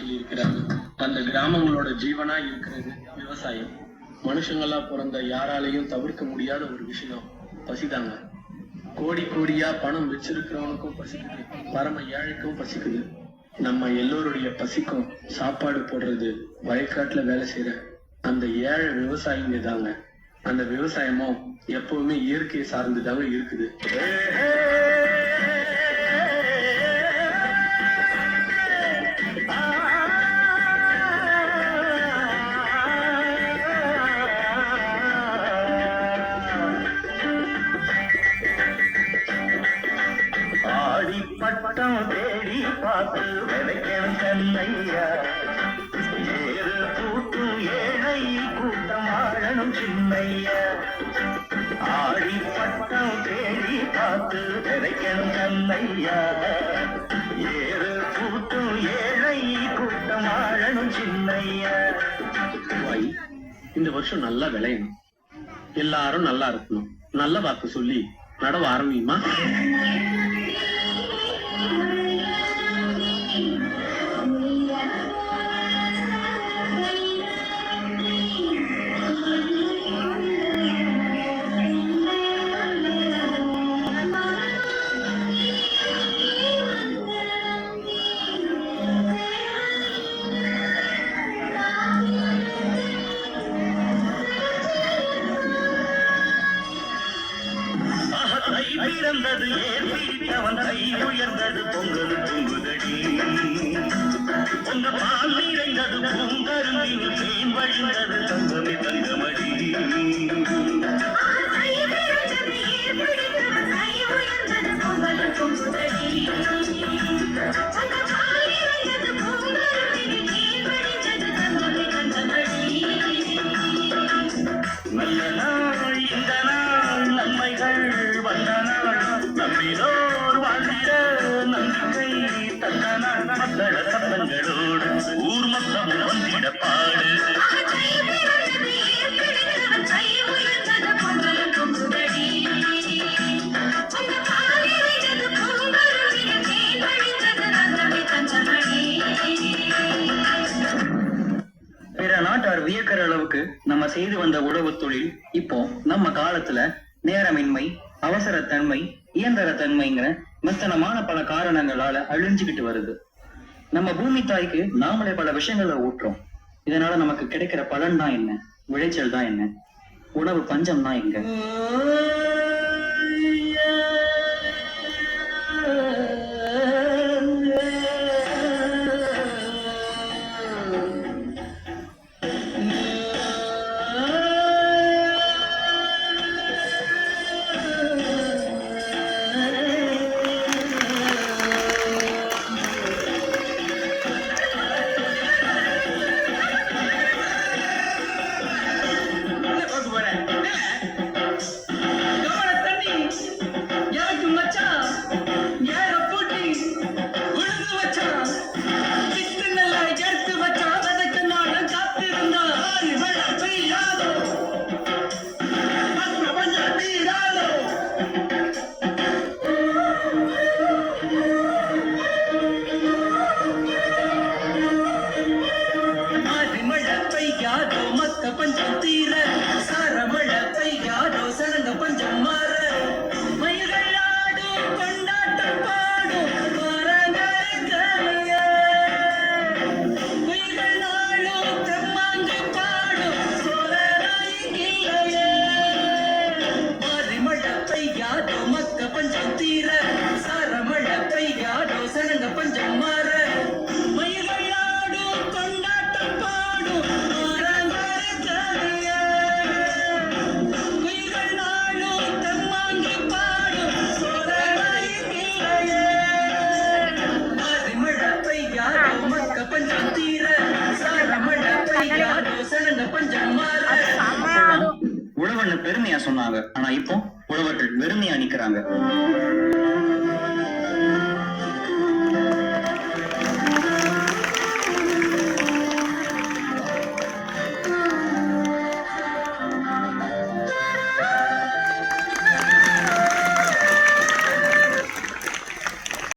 சொல்லியிருக்கிறார்கள் அந்த கிராமங்களோட ஜீவனா இருக்கிறது விவசாயம். மனுஷங்களா பிறந்த யாராலையும் தவிர்க்க முடியாத ஒரு விஷயம் பசிதாங்க. கோடி கோடியா பணம் வச்சிருக்கிறவனுக்கும் பசிக்குது. பரம ஏழைக்கும் பசிக்குது. நம்ம எல்லோருடைய பசிக்கும் சாப்பாடு போடுறது வயக்காட்டுல வேலை செய்யற அந்த ஏழை விவசாயிங்க தாங்க. அந்த விவசாயமும் எப்பவுமே இயற்கையை சார்ந்துதாங்க இருக்குது. பட்டம் தேடி பார்த்து விதைக்கணும் கண்ணையா. ஏறு கூட்டும் ஏழை கூட்டம் ஆழனும் சின்னையா. ஆடி பட்டம் தேடி பார்த்து விதைக்கணும் கண்ணையா. ஏறு கூட்டும் ஏழை கூட்டம் ஆழனும் சின்னையா. இந்த வருஷம் நல்லா விளையணும். எல்லாரும் நல்லா இருக்கணும். நல்ல வாக்கு சொல்லி நடவ ஆரம்பியுமா? நாள் சத்தங்களோடு ஊர் மொத்தம் வந்திட பாடு பிற நாட்டார் வியக்கிற அளவுக்கு நம்ம செய்து வந்த உழவு தொழில் இப்போ நம்ம காலத்துல நேரமின்மை அவசரத்தன்மை இயந்திரத்தன்மைங்கிற மெத்தனமான பல காரணங்களால அழிஞ்சுகிட்டு வருது. நம்ம பூமி தாய்க்கு நாமளே பல விஷயங்களை ஊட்டுறோம். இதனால நமக்கு கிடைக்கிற பலன் தான் என்ன? விளைச்சல் தான் என்ன? உணவு பஞ்சம் தான் எங்க? パン சொன்னாங்க. ஆனா இப்போ உழவர்கள் வெறுமையா நிக்கிறாங்க.